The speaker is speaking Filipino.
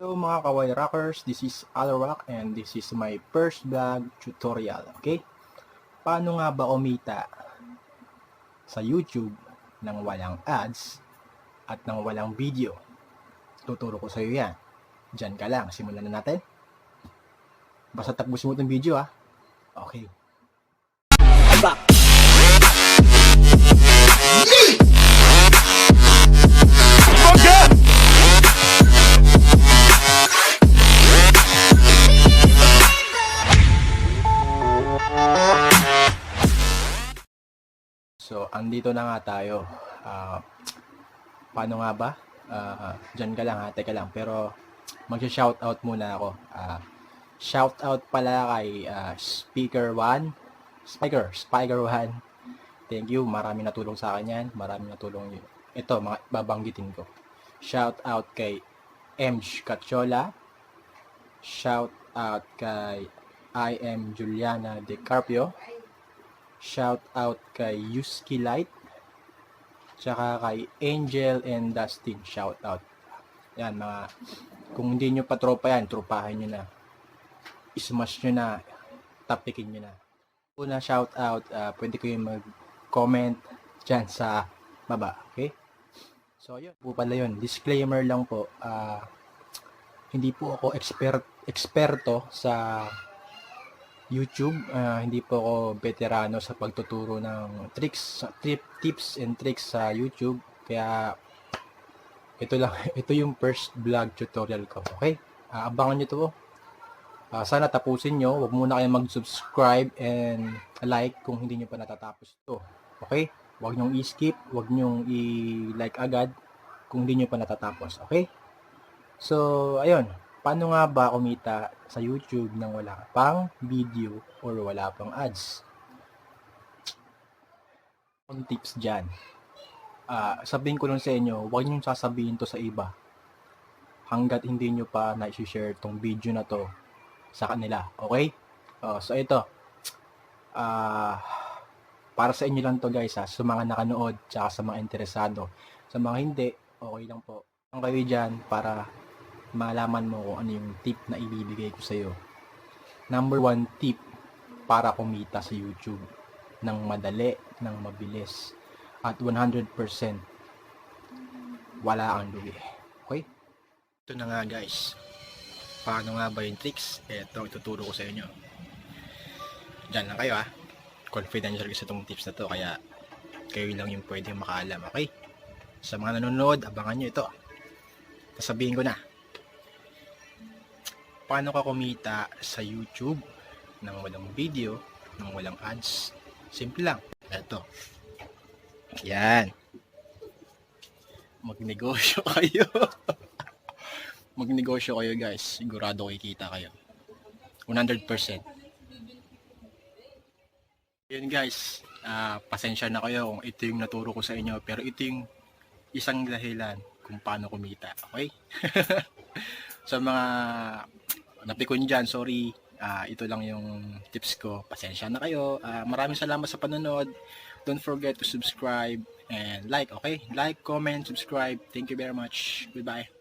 Hello mga kawaii rockers, this is Alrock and this is my first vlog tutorial, okay? Paano nga ba umita sa YouTube nang walang ads at nang walang video? Tuturo ko sa iyo yan. Diyan ka lang, simulan na natin. Basta tapusin mo itong video ah. Okay. So, andito na nga tayo. Ah, paano nga ba? Ah, dyan ka lang ha, teka lang. Pero, mag-shoutout muna ako. Ah, shoutout pala kay ah, Speaker 1. Spiker, Spiker 1. Thank you, marami natulong sa akin yan. Marami natulong yun. Ito, mga babanggitin ko. Shoutout kay MJ Cachola. Shoutout kay I am Juliana De Carpio. Shout out kay Yuski Light. Tsaka kay Angel and Dustin. Shout out. Yan mga kung hindi nyo pa tropa yan, tropahin nyo na. Ismash nyo na. Tapikin nyo na. Una shout out, ah, pwede ko yung mag-comment dyan sa baba. Okay? So yun po pala yun. Disclaimer lang po. ah, hindi po ako expert eksperto sa YouTube. Ah, hindi po ako veterano sa pagtuturo ng tricks, tip, tips and tricks sa YouTube. Kaya ito lang, ito yung first vlog tutorial ko. Okay? Ah, abangan nyo to. Ah, sana tapusin nyo. Huwag muna kayong mag-subscribe and like kung hindi nyo pa natatapos to. Okay? Huwag nyong i-skip. Huwag nyong i-like agad kung hindi nyo pa natatapos. Okay? So, ayun paano nga ba kumita sa YouTube nang wala pang video or wala pang ads? Ang tips dyan. Ah, sabihin ko lang sa inyo, huwag niyong sasabihin to sa iba. Hanggat hindi nyo pa na-share tong video na to sa kanila. Okay? Oh, so ito. Ah, para sa inyo lang to guys ha, sa mga nakanood, tsaka sa mga interesado. Sa mga hindi, okay lang po. Ang kayo dyan para malaman mo kung ano yung tip na ibibigay ko sa iyo. Number one tip para kumita sa YouTube ng madali, ng mabilis, at 100% wala ang lugi. Okay? Ito na nga guys. Paano nga ba yung tricks? Ito, ituturo ko sa inyo. Diyan lang kayo ha. Confidential kasi itong tips na to, kaya kayo lang yung pwedeng makaalam, okay? Sa mga nanonood, abangan nyo ito. Sasabihin ko na paano ka kumita sa YouTube nang walang video, nang walang ads. Simple lang. Ito. Yan. Magnegosyo kayo. Magnegosyo kayo guys. Sigurado kikita kayo. 100%. Yun guys. ah pasensya na kayo kung ito yung naturo ko sa inyo. Pero ito yung isang dahilan kung paano kumita. Okay? sa mga napikon dyan, sorry. Ah, ito lang yung tips ko. Pasensya na kayo. Ah, maraming salamat sa panonood. Don't forget to subscribe and like, okay? Like, comment, subscribe. Thank you very much. Goodbye.